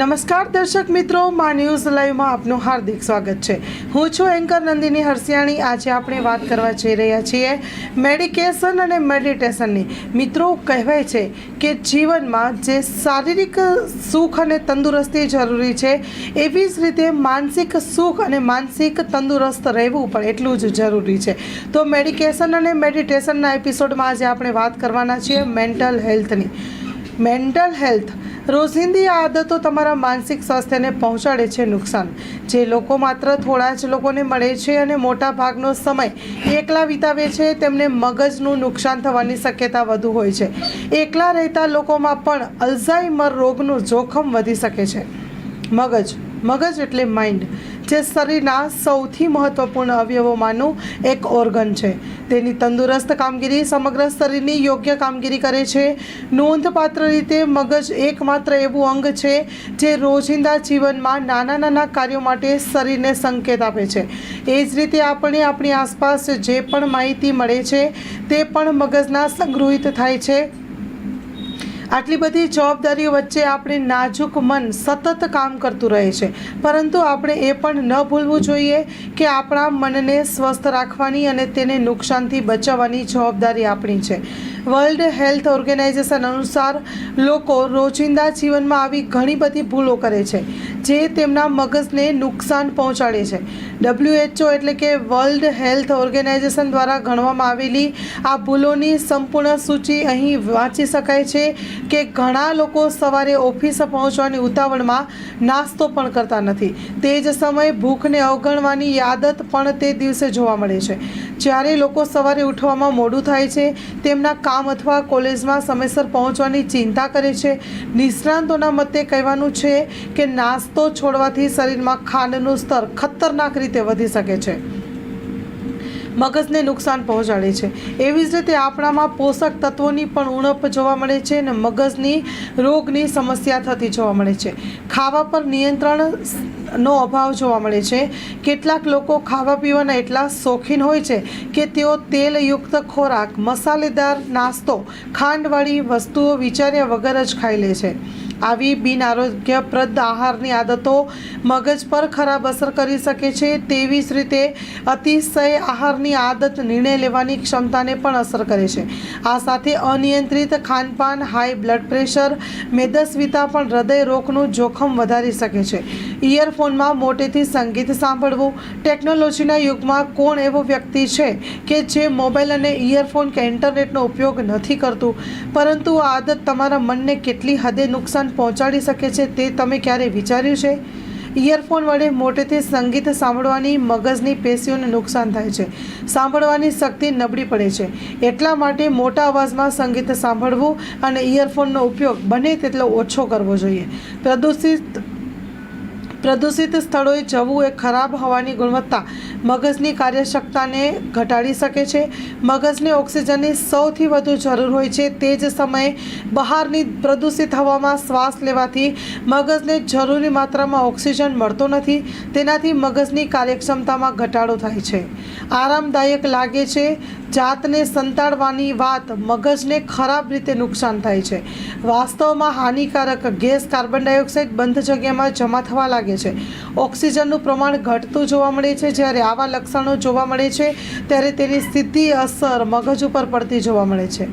નમસ્કાર દર્શક મિત્રો, મા ન્યૂઝ લાઈવમાં આપનું હાર્દિક સ્વાગત છે. હું છું એન્કર નંદિની હરસિયાણી આજે આપણે વાત કરવા જઈ રહ્યા છીએ મેડિકેશન અને મેડિટેશનની. મિત્રો, કહેવાય છે કે જીવનમાં જે શારીરિક સુખ અને તંદુરસ્તી જરૂરી છે, એવી જ રીતે માનસિક સુખ અને માનસિક તંદુરસ્ત રહેવું પણ એટલું જ જરૂરી છે. તો મેડિકેશન અને મેડિટેશનના એપિસોડમાં આજે આપણે વાત કરવાના છીએ મેન્ટલ હેલ્થની. મેન્ટલ હેલ્થ રોજિંદી આદતો તમારા માનસિક સ્વાસ્થ્યને પહોંચાડે છે નુકસાન. જે લોકો માત્ર થોડા જ લોકોને મળે છે અને મોટા ભાગનો સમય એકલા વિતાવે છે, તેમને મગજનું નુકસાન થવાની શક્યતા વધુ હોય છે. એકલા રહેતા લોકોમાં પણ અલ્ઝાઇમર રોગનું જોખમ વધી શકે છે. મગજ મગજ એટલે માઇન્ડ જે શરીરના સૌથી મહત્વપૂર્ણ અવયવોમાંનું એક ઓર્ગન છે. તેની તંદુરસ્ત કામગીરી સમગ્ર શરીરની યોગ્ય કામગીરી કરે છે. નોંધપાત્ર રીતે મગજ એકમાત્ર એવું અંગ છે જે રોજિંદા જીવનમાં નાના નાના કાર્યો માટે શરીરને સંકેત આપે છે. એ જ રીતે આપણે આપણી આસપાસ જે પણ માહિતી મળે છે તે પણ મગજના સંગૃહિત થાય છે. આટલી બધી જવાબદારીઓ વચ્ચે આપણે નાજુક મન સતત કામ કરતું રહે છે. પરંતુ આપણે એ પણ ન ભૂલવું જોઈએ કે આપણા મનને સ્વસ્થ રાખવાની અને તેને નુકસાનથી બચાવવાની જવાબદારી આપણી છે. વર્લ્ડ હેલ્થ ઓર્ગેનાઇઝેશન અનુસાર લોકો રોજિંદા જીવનમાં આવી ઘણી બધી ભૂલો કરે છે, જે તેમના મગજને નુકસાન પહોંચાડે છે. ડબ્લ્યુએચઓ એટલે કે વર્લ્ડ હેલ્થ ઓર્ગેનાઇઝેશન દ્વારા ગણવામાં આવેલી આ ભૂલોની સંપૂર્ણ સૂચિ અહીં વાંચી શકાય છે કે ઘણા લોકો સવારે ઓફિસે પહોંચવાની ઉતાવળમાં નાસ્તો પણ કરતા નથી. તે જ સમયે ભૂખને અવગણવાની આદત પણ તે દિવસે જોવા મળે છે. જ્યારે લોકો સવારે ઉઠવામાં મોડું થાય છે, તેમના કામ અથવા કોલેજમાં સમયસર પહોંચવાની ચિંતા કરે છે. નિષ્ણાંતોના મતે કહેવાનું છે કે નાસ્તો છોડવાથી શરીરમાં ખાંડનું સ્તર ખતરનાક રીતે વધી શકે છે. મગજને નુકસાન પહોંચાડે છે. એવી જ રીતે આપણામાં પોષક તત્વોની પણ ઉણપ જોવા મળે છે અને મગજની રોગની સમસ્યા થતી જોવા મળે છે. ખાવા પર નિયંત્રણ નો અભાવ જોવા મળે છે. કેટલાક લોકો ખાવા પીવાના એટલા શોખીન હોય છે કે તેઓ તેલયુક્ત ખોરાક, મસાલેદાર નાસ્તો, ખાંડવાળી વસ્તુઓ વિચાર્યા વગર જ ખાઈ લે છે. આવી બિનઆરોગ્યપ્રદ આહારની આદતો મગજ પર ખરાબ અસર કરી શકે છે, તેવી જ રીતે અતિશય આહારની આદત નિર્ણય લેવાની ક્ષમતાને પણ અસર કરે છે. આ સાથે અનિયંત્રિત ખાનપાન, હાઈ બ્લડ પ્રેશર, મેદસ્વીતા પણ હૃદય રોગનું જોખમ વધારી શકે છે. ઇયરફોનમાં મોટેથી સંગીત સાંભળવું. ટેકનોલોજીના યુગમાં કોણ એવો વ્યક્તિ છે કે જે મોબાઈલ અને ઇયરફોન કે ઇન્ટરનેટનો ઉપયોગ નથી કરતું? પરંતુ આ આદત તમારા મનને કેટલી હદે નુકસાન પહોંચાડી શકે છે તે તમે ક્યારે વિચાર્યું છે? ઇયરફોન વડે મોટેથી સંગીત સાંભળવાની મગજની પેશીઓને નુકસાન થાય છે. સાંભળવાની શક્તિ નબળી પડે છે. એટલા માટે મોટા અવાજમાં સંગીત સાંભળવું અને ઇયરફોનનો ઉપયોગ બને તેટલો ઓછો કરવો જોઈએ. પ્રદૂષિત પ્રદૂષિત સ્થળોએ જવું એ ખરાબ હવાની ગુણવત્તા મગજની કાર્યક્ષમતાને ઘટાડી શકે છે. મગજને ઓક્સિજનની સૌથી વધુ જરૂર હોય છે તે જ સમયે બહારની પ્રદૂષિત હવામાં શ્વાસ લેવાથી મગજને જરૂરી માત્રામાં ઓક્સિજન મળતો નથી. તેનાથી મગજની કાર્યક્ષમતામાં ઘટાડો થાય છે. આરામદાયક લાગે છે. જાતને સંતાડવાની વાત મગજને ખરાબ રીતે નુકસાન થાય છે. વાસ્તવમાં હાનિકારક ગેસ કાર્બન ડાયોક્સાઇડ બંધ જગ્યામાં જમા થવા લાગે છે. ઓક્સિજનનું પ્રમાણ ઘટતું જોવા મળે છે. જ્યારે આવા લક્ષણો જોવા મળે છે, ત્યારે તેની સ્થિતિ, અસર મગજ ઉપર પડતી જોવા મળે છે.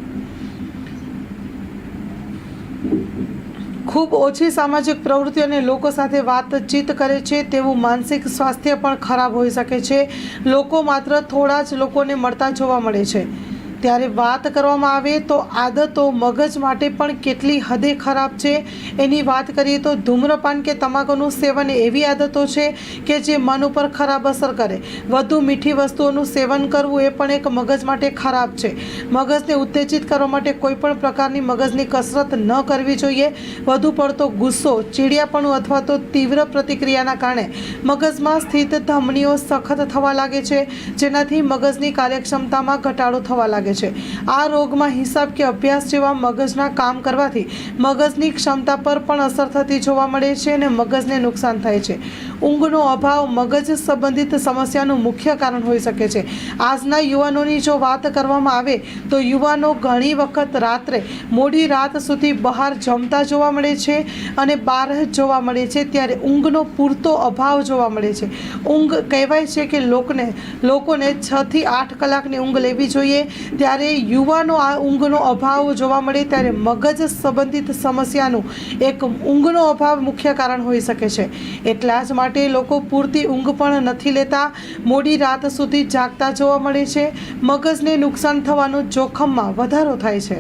ખૂબ ઓછી સામાજિક પ્રવૃત્તિ અને લોકો સાથે વાતચીત કરે છે, તેવું માનસિક સ્વાસ્થ્ય પણ ખરાબ હોઈ શકે છે. લોકો માત્ર થોડા જ લોકોને મળતા જોવા મળે છે. ત્યારે વાત કરવામાં આવે તો આદતો મગજ માટે પણ કેટલી હદે ખરાબ છે. એની વાત કરીએ તો ધૂમ્રપાન કે તમાકુનું સેવન એવી આદતો છે કે જે મન ઉપર ખરાબ અસર કરે. વધુ મીઠી વસ્તુઓનું સેવન કરવું એ પણ એક મગજ માટે ખરાબ છે. મગજને ઉત્તેજિત કરવા માટે કોઈપણ પ્રકારની મગજની કસરત ન કરવી જોઈએ. વધુ પડતો ગુસ્સો, ચીડિયાપણું અથવા તો તીવ્ર પ્રતિક્રિયાના કારણે મગજમાં સ્થિત ધમનીઓ સખત થવા લાગે છે. જેનાથી મગજની કાર્યક્ષમતામાં ઘટાડો થવા લાગે લાગે છે. આ રોગમાં હિસાબ કે અભ્યાસ જેવા મગજના કામ કરવાથી મગજની ક્ષમતા પર પણ અસર થતી જોવા મળે છે અને મગજને નુકસાન થાય છે. ઊંઘનો અભાવ મગજ સંબંધિત સમસ્યાનું મુખ્ય કારણ હોઈ શકે છે. આજના યુવાનોની જો વાત કરવામાં આવે તો યુવાનો ઘણી વખત રાત્રે મોડી રાત સુધી બહાર જમતા જોવા મળે છે અને બહાર જોવા મળે છે ત્યારે ઊંઘનો પૂરતો અભાવ જોવા મળે છે. ઊંઘ કહેવાય છે કે લોકોને લોકોને છથી આઠ કલાકની ઊંઘ લેવી જોઈએ. ત્યારે યુવાનો આ ઊંઘનો અભાવ જોવા મળે ત્યારે મગજ સંબંધિત સમસ્યાનું એક ઊંઘનો અભાવ મુખ્ય કારણ હોઈ શકે છે. એટલા જ માટે લોકો પૂરતી ઊંઘ પણ નથી લેતા. મોડી રાત સુધી જાગતા જોવા મળે છે. મગજને નુકસાન થવાનું જોખમમાં વધારો થાય છે.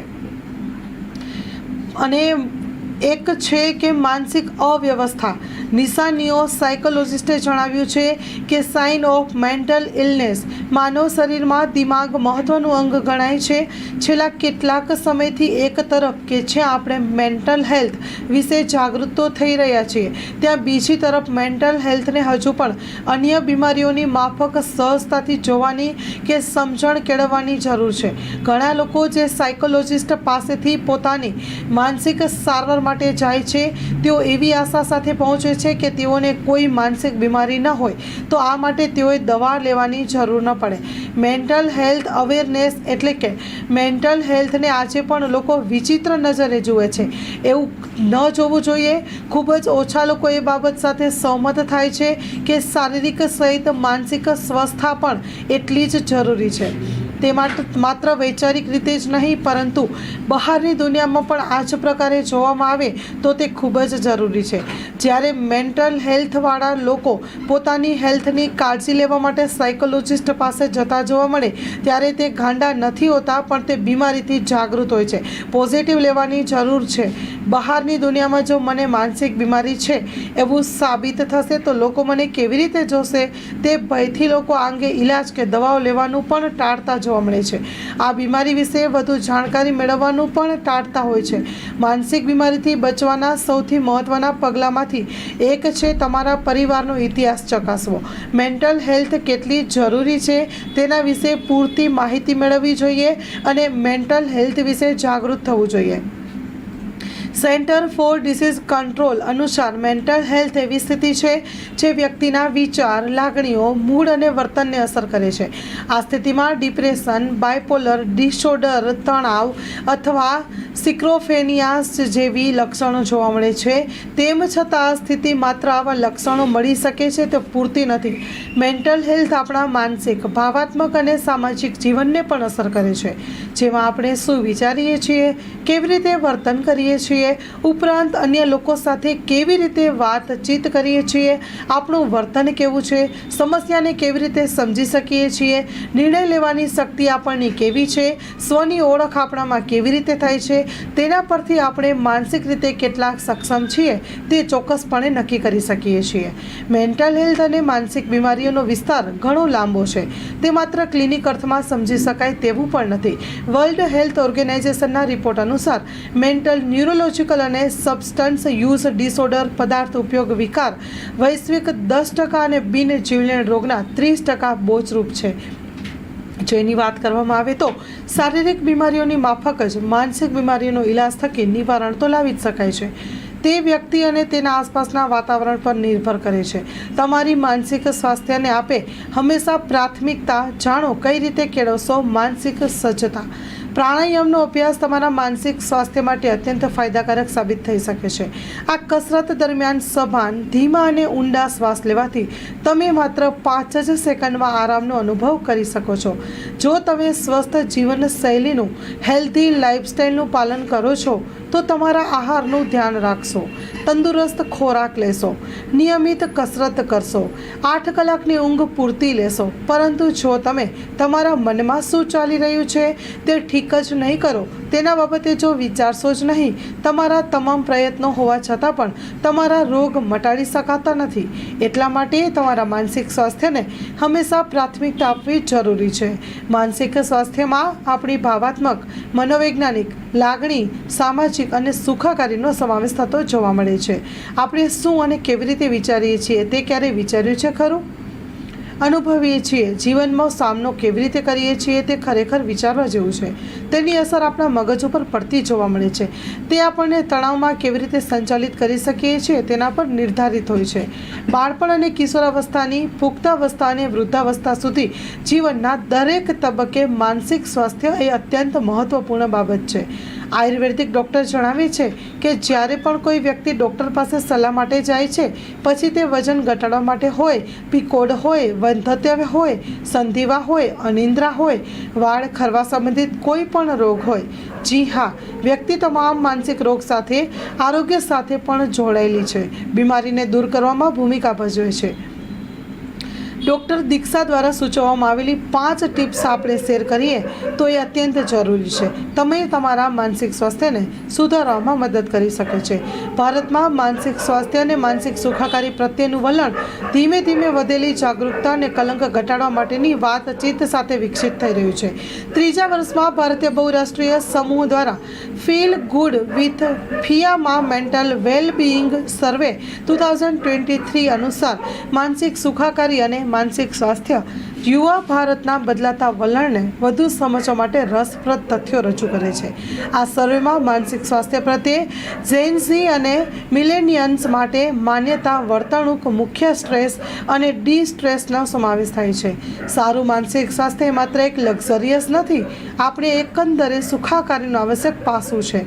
અને એક છે કે માનસિક અવ્યવસ્થા. નિશાનીઓ સાયકોલોજિસ્ટે જણાવ્યું છે કે સાઇન ઓફ મેન્ટલ ઇલનેસ માનવ શરીરમાં દિમાગ મહત્વનું અંગ ગણાય છે. છેલ્લા કેટલાક સમયથી એક તરફ કે છે આપણે મેન્ટલ હેલ્થ વિશે જાગૃત થઈ રહ્યા છીએ. ત્યાં બીજી તરફ મેન્ટલ હેલ્થને હજુ પણ અન્ય બીમારીઓની માફક સહજતાથી જોવાની કે સમજણ કેળવવાની જરૂર છે. ઘણા લોકો જે સાયકોલોજિસ્ટ પાસેથી પોતાની માનસિક સારવાર માટે જાય છે. તેઓ એવી આશા સાથે પહોંચે છે કે તેઓને કોઈ માનસિક બીમારી ન હોય. તો આ માટે તેઓએ દવા લેવાની જરૂર ન પડે. મેન્ટલ હેલ્થ અવેરનેસ એટલે કે મેન્ટલ હેલ્થને આજે પણ લોકો વિચિત્ર નજરે જુએ છે. એવું ન જોવું જોઈએ. ખૂબ જ ઓછા લોકો એ બાબત સાથે સહમત થાય છે કે શારીરિક સહિત માનસિક સ્વસ્થતા પણ એટલી જ જરૂરી છે. તે માત્ર વૈચારિક રીતે જ નહીં, પરંતુ બહારની દુનિયામાં પણ આ જ પ્રકારે જોવામાં આવે તો તે ખૂબ જ જરૂરી છે. જ્યારે મેન્ટલ હેલ્થવાળા લોકો પોતાની હેલ્થની કાળજી લેવા માટે સાયકોલોજિસ્ટ પાસે જતા જોવા મળે, ત્યારે તે ગાંડા નથી હોતા, પણ તે બીમારીથી જાગૃત હોય છે. પોઝિટિવ લેવાની જરૂર છે. બહારની દુનિયામાં જો મને માનસિક બીમારી છે એવું સાબિત થશે, તો લોકો મને કેવી રીતે જોશે? તે ભયથી લોકો આ અંગે ઈલાજ કે દવાઓ લેવાનું પણ ટાળતા જોવા મળે છે. આ બીમારી વિશે વધુ જાણકારી મેળવવાનું પણ ટાળતા હોય છે. માનસિક બીમારીથી બચવાના સૌથી મહત્ત્વના પગલાંમાંથી એક છે તમારા પરિવારનો ઇતિહાસ ચકાસવો. મેન્ટલ હેલ્થ કેટલી જરૂરી છે તેના વિશે પૂરતી માહિતી મેળવવી જોઈએ અને મેન્ટલ હેલ્થ વિશે જાગૃત થવું જોઈએ. સેન્ટર ફોર ડિસીઝ કંટ્રોલ અનુસાર મેન્ટલ હેલ્થ એવી સ્થિતિ છે જે વ્યક્તિના વિચાર, લાગણીઓ, મૂડ અને વર્તનને અસર કરે છે. આ સ્થિતિમાં ડિપ્રેશન, બાયપોલર ડિસઓર્ડર, તણાવ અથવા સિક્રોફેનિયાસ જેવી લક્ષણો જોવા મળે છે. તેમ છતાં સ્થિતિ માત્ર આવા લક્ષણો મળી શકે છે તે પૂરતી નથી. મેન્ટલ હેલ્થ આપણા માનસિક, ભાવાત્મક અને સામાજિક જીવનને પણ અસર કરે છે. જેમાં આપણે શું વિચારીએ છીએ, કેવી રીતે વર્તન કરીએ છીએ ઉપરાંત અન્ય લોકો સાથે કેવી રીતે વાતચીત કરીએ છીએ, આપણું વર્તન કેવું છે, સમસ્યાને કેવી રીતે સમજી શકીએ છીએ, નિર્ણય લેવાની શક્તિ આપણની કેવી છે, સ્વની ઓળખ આપણામાં કેવી રીતે થાય છે, તેના પરથી આપણે માનસિક રીતે કેટલાક સક્ષમ છીએ, તે ચોક્કસપણે નક્કી કરી શકીએ છીએ. મેન્ટલ હેલ્થ અને માનસિક બીમારીઓનો વિસ્તાર ઘણો લાંબો છે. તે માત્ર ક્લિનિક અર્થમાં સમજી શકાય તેવું પણ નથી. વર્લ્ડ હેલ્થ ઓર્ગેનાઇઝેશનના રિપોર્ટ અનુસાર, મેન્ટલ ન્યુરોલોજીકલ અને સબસ્ટન્સ યુઝ ડિસઓર્ડર પદાર્થ ઉપયોગ વિકાર, વૈશ્વિક દસ ટકા અને બિન જીવલેણ રોગના ત્રીસ ટકા બોજરૂપ છે. જેની વાત કરવામાં આવે તો, શારીરિક બીમારીઓની માફક જ માનસિક બીમારીઓનો ઈલાજ થકી નિવારણ તો લાવી જ શકાય છે. તે વ્યક્તિ અને તેના આસપાસના વાતાવરણ પર નિર્ભર કરે છે. તમારી માનસિક સ્વાસ્થ્યને આપે હંમેશા પ્રાથમિકતા જાણો કઈ રીતે કેળવશો માનસિક સજ્જતા. પ્રાણાયામનો અભ્યાસ તમારા માનસિક સ્વાસ્થ્ય માટે અત્યંત ફાયદાકારક સાબિત થઈ શકે છે. આ કસરત દરમિયાન સભાન, ધીમા અને ઊંડા શ્વાસ લેવાથી તમે માત્ર પાંચ જ સેકન્ડમાં આરામનો અનુભવ કરી શકો છો. જો તમે સ્વસ્થ જીવનશૈલીનું હેલ્ધી લાઇફસ્ટાઈલનું પાલન કરો છો, તો તમારા આહારનું ધ્યાન રાખશો. તંદુરસ્ત ખોરાક લેશો. નિયમિત કસરત કરશો. આઠ કલાકની ઊંઘ પૂરતી લેશો. પરંતુ જો તમે તમારા મનમાં શું ચાલી રહ્યું છે, તે ઠીક જ નહીં કરો, તેના બાબતે જો વિચારશો જ નહીં, તમારા તમામ પ્રયત્નો હોવા છતાં પણ તમારા રોગ મટાડી શકાતા નથી. એટલા માટે તમારા માનસિક સ્વાસ્થ્યને હંમેશા પ્રાથમિકતા આપવી જરૂરી છે. માનસિક સ્વાસ્થ્યમાં આપણી ભાવાત્મક, મનોવૈજ્ઞાનિક, લાગણી, સામાજિક અને સુખાકારીનો સમાવેશ થતો જોવા મળે છે. આપણે શું અને કેવી રીતે વિચારીએ છીએ તે ક્યારેય વિચાર્યું છે ખરું? અનુભવીએ છીએ. જીવનમાં સામનો કેવી રીતે કરીએ છીએ તે ખરેખર વિચારવા જેવું છે. તેની અસર આપણા મગજ ઉપર પડતી જોવા મળે છે. તે આપણને તણાવમાં કેવી રીતે સંચાલિત કરી શકીએ છીએ તેના પર નિર્ધારિત હોય છે. બાળપણ અને કિશોરાવસ્થાની, પુખ્તાવસ્થા અને વૃદ્ધાવસ્થા સુધી જીવનના દરેક તબક્કે માનસિક સ્વાસ્થ્ય એ અત્યંત મહત્વપૂર્ણ બાબત છે. આયુર્વેદિક ડૉક્ટર જણાવે છે કે જ્યારે પણ કોઈ વ્યક્તિ ડૉક્ટર પાસે સલાહ માટે જાય છે, પછી તે વજન ઘટાડવા માટે હોય, પીકોડ હોય વંધત્ય હોય, સંધિવા હોય, અનિંદ્રા હોય, વાળ ખરવા સંબંધિત કોઈ પણ રોગ હોય. જી હા, વ્યક્તિ તમામ માનસિક રોગ સાથે, આરોગ્ય સાથે પણ જોડાયેલી છે. બીમારીને દૂર કરવામાં ભૂમિકા ભજવે છે. ડૉક્ટર દીક્ષા દ્વારા સૂચવવામાં આવેલી પાંચ ટિપ્સ આપણે શેર કરીએ તો એ અત્યંત જરૂરી છે. તમે તમારા માનસિક સ્વાસ્થ્યને સુધારવામાં મદદ કરી શકે છે. ભારતમાં માનસિક સ્વાસ્થ્ય અને માનસિક સુખાકારી પ્રત્યેનું વલણ ધીમે ધીમે વધેલી જાગૃતતા અને કલંક ઘટાડવા માટેની વાતચીત સાથે વિકસિત થઈ રહ્યું છે. ત્રીજા વર્ષમાં ભારતીય બહુરાષ્ટ્રીય સમૂહ દ્વારા feel good with ફિયામાં mental wellbeing survey two thousand twenty three અનુસાર માનસિક સુખાકારી અને માનસિક સ્વાસ્થ્ય યુવા ભારતના બદલાતા વલણને વધુ સમજવા માટે રસપ્રદ તથ્યો રજૂ કરે છે. આ સર્વેમાં માનસિક સ્વાસ્થ્ય પ્રત્યે ઝેન્ઝી અને મિલેનિયન્સ માટે માન્યતા, વર્તણૂક, મુખ્ય સ્ટ્રેસ અને ડી સ્ટ્રેસનો સમાવેશ થાય છે. સારું માનસિક સ્વાસ્થ્ય માત્ર એક લક્ઝરિયસ નથી, આપણે એકંદરે સુખાકારીનું આવશ્યક પાસું છે.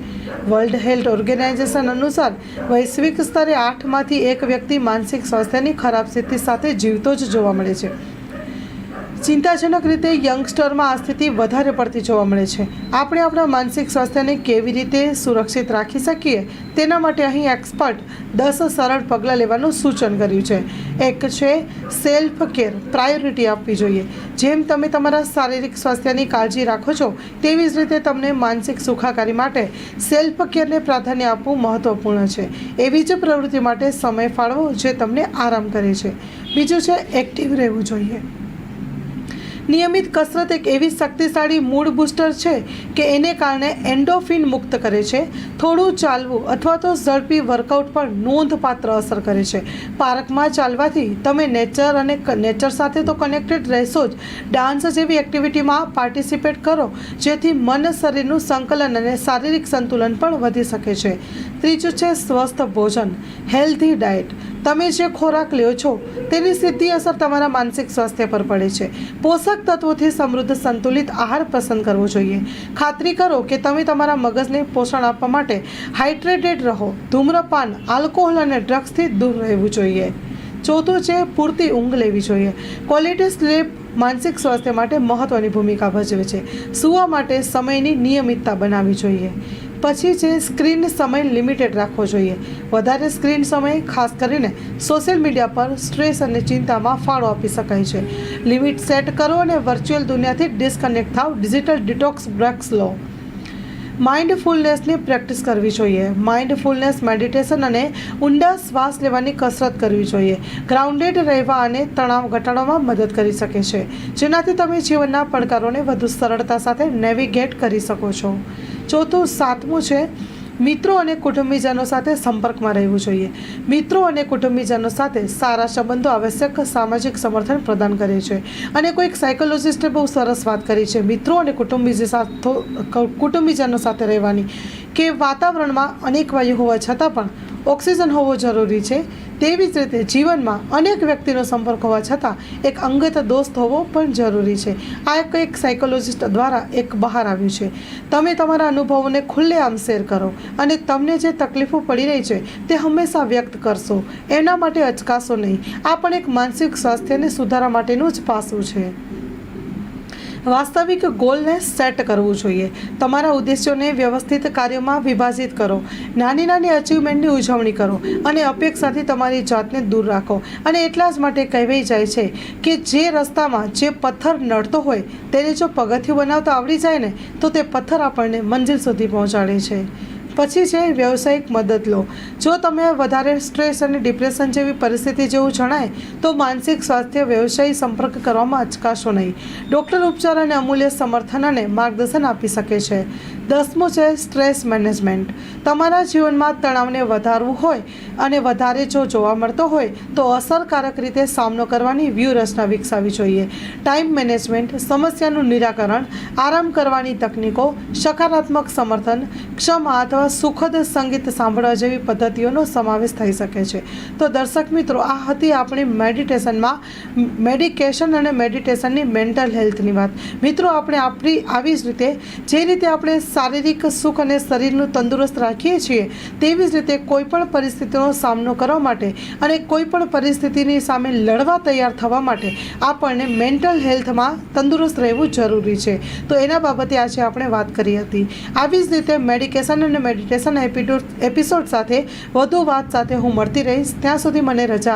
વર્લ્ડ હેલ્થ ઓર્ગેનાઇઝેશન અનુસાર વૈશ્વિક સ્તરે આઠમાંથી એક વ્યક્તિ માનસિક સ્વાસ્થ્યની ખરાબ સ્થિતિ સાથે જીવતો જ જોવા મળે છે. ચિંતાજનક રીતે યંગસ્ટરમાં આ સ્થિતિ વધારે પડતી જોવા મળે છે. આપણે આપણા માનસિક સ્વાસ્થ્યને કેવી રીતે સુરક્ષિત રાખી શકીએ તેના માટે અહીં એક્સપર્ટ દસ સરળ પગલાં લેવાનું સૂચન કર્યું છે. એક છે સેલ્ફ કેર, પ્રાયોરિટી આપવી જોઈએ. જેમ તમે તમારા શારીરિક સ્વાસ્થ્યની કાળજી રાખો છો, તેવી જ રીતે તમને માનસિક સુખાકારી માટે સેલ્ફ કેરને પ્રાધાન્ય આપવું મહત્વપૂર્ણ છે. એવી જ પ્રવૃત્તિ માટે સમય ફાળવો જે તમને આરામ કરે છે. બીજું છે એક્ટિવ રહેવું જોઈએ. નિયમિત કસરત એક એવી શક્તિશાળી મૂડ બૂસ્ટર છે કે એને કારણે એન્ડોફિન મુક્ત કરે છે, થોડું ચાલવું અથવા તો ઝડપી વર્કઆઉટ પર નોંધપાત્ર અસર કરે છે. પાર્કમાં ચાલવાથી તમે નેચર અને નેચર સાથે તો કનેક્ટેડ રહેશો જ. ડાન્સ જેવી એક્ટિવિટીમાં પાર્ટિસિપેટ કરો, જેથી મન શરીરનું સંકલન અને શારીરિક સંતુલન પણ વધી શકે છે. ત્રીજું છે સ્વસ્થ ભોજન, હેલ્ધી ડાયટ. તમે જે ખોરાક લ્યો છો, તેની સીધી અસર તમારા માનસિક સ્વાસ્થ્ય પર પડે છે. પોષક તત્વોથી સમૃદ્ધ, સંતુલિત આહાર પસંદ કરવો જોઈએ. ખાતરી કરો કે તમે તમારા મગજને પોષણ આપવા માટે હાઇડ્રેટેડ રહો. ધૂમ્રપાન, આલ્કોહોલ અને ડ્રગ્સથી દૂર રહેવું જોઈએ. ચોથું છે, પૂરતી ઊંઘ લેવી જોઈએ. ક્વોલિટી સ્લીપ માનસિક સ્વાસ્થ્ય માટે મહત્ત્વની ભૂમિકા ભજવે છે. સૂવા માટે સમયની નિયમિતતા બનાવવી જોઈએ. પછી છે સ્ક્રીન સમય લિમિટેડ રાખવો જોઈએ. વધારે સ્ક્રીન સમય, ખાસ કરીને સોશિયલ મીડિયા પર સ્ટ્રેસ અને ચિંતામાં ફાળો આપી શકાય છે. લિમિટ સેટ કરો અને વર્ચ્યુઅલ દુનિયાથી ડિસ્કનેક્ટ થાવ ડિજિટલ ડિટોક્સ બ્રેક્સ લો. માઇન્ડફુલનેસની પ્રેક્ટિસ કરવી જોઈએ. માઇન્ડફુલનેસ, મેડિટેશન અને ઊંડા શ્વાસ લેવાની કસરત કરવી જોઈએ. ગ્રાઉન્ડેડ રહેવા અને તણાવ ઘટાડવામાં મદદ કરી શકે છે. જેનાથી તમે જીવનના પડકારોને વધુ સરળતા સાથે નેવિગેટ કરી શકો છો. ચોથું સાતમું છે, મિત્રો અને કુટુંબીજનો સાથે સંપર્કમાં રહેવું જોઈએ. મિત્રો અને કુટુંબીજનો સાથે સારા સંબંધો આવશ્યક સામાજિક સમર્થન પ્રદાન કરે છે. અને કોઈક સાયકોલોજિસ્ટે બહુ સરસ વાત કરી છે, મિત્રો અને કુટુંબીજી સાથો, કુટુંબીજનો સાથે રહેવાની કે વાતાવરણમાં અનેક વાયુ હોવા છતાં પણ ઓક્સિજન હોવો જરૂરી છે. તેવી જ રીતે જીવનમાં અનેક વ્યક્તિનો સંપર્ક હોવા છતાં એક અંગત દોસ્ત હોવો પણ જરૂરી છે. આ એક એક સાયકોલોજિસ્ટ દ્વારા એક બહાર આવ્યું છે. તમે તમારા અનુભવોને ખુલ્લેઆમ શેર કરો અને તમને જે તકલીફો પડી રહી છે તે હંમેશા વ્યક્ત કરશો. એના માટે અચકાશો નહીં. આ પણ એક માનસિક સ્વાસ્થ્યને સુધારવા માટેનું જ પાસું છે. વાસ્તવિક ગોલને સેટ કરવું જોઈએ. તમારા ઉદ્દેશ્યોને વ્યવસ્થિત કાર્યોમાં વિભાજિત કરો. નાની નાની અચીવમેન્ટની ઉજવણી કરો અને અપેક્ષાથી તમારી જાતને દૂર રાખો. અને એટલા જ માટે કહેવાય જાય છે કે જે રસ્તામાં જે પથ્થર નડતો હોય, તેને જો પગથિયું બનાવતા આવડી જાય ને, તો તે પથ્થર આપણને મંજિલ સુધી પહોંચાડે છે. પછી છે વ્યવસાયિક મદદ લો. જો તમે વધારે સ્ટ્રેસ અને ડિપ્રેશન જેવી પરિસ્થિતિ જેવું જણાય, તો માનસિક સ્વાસ્થ્ય, વ્યવસાયી સંપર્ક કરવામાં અચકાશો નહીં. ડૉક્ટર ઉપચાર અને અમૂલ્ય સમર્થન અને માર્ગદર્શન આપી શકે છે. દસમું છે સ્ટ્રેસ મેનેજમેન્ટ. તમારા જીવનમાં તણાવને વધારવું હોય અને વધારે જો જોવા મળતો હોય, તો અસરકારક રીતે સામનો કરવાની વ્યૂહરચના વિકસાવી જોઈએ. ટાઈમ મેનેજમેન્ટ, સમસ્યાનું નિરાકરણ, આરામ કરવાની તકનીકો, સકારાત્મક સમર્થન, ક્ષમા અથવા સુખદ સંગીત સાંભળવા જેવી પદ્ધતિઓનો સમાવેશ થઈ શકે છે. તો દર્શક મિત્રો, આ હતી આપણી મેડિટેશનમાં મેડિકેશન અને મેડિટેશનની મેન્ટલ હેલ્થની વાત. મિત્રો, આપણે આપણી આવી જ રીતે જે રીતે આપણે શારીરિક સુખ અને શરીરનું તંદુરસ્ત રાખીએ છીએ, તેવી જ રીતે કોઈપણ પરિસ્થિતિનો સામનો કરવા માટે અને કોઈપણ પરિસ્થિતિની સામે લડવા તૈયાર થવા માટે આપણને મેન્ટલ હેલ્થમાં તંદુરસ્ત રહેવું જરૂરી છે. તો એના બાબતે આજે આપણે વાત કરી હતી. આવી જ રીતે મેડિકેશન અને મેડિટેશન એપિસોડ સાથે વધુ વાત સાથે હું મળતી રહીશ. ત્યાં સુધી મને રજા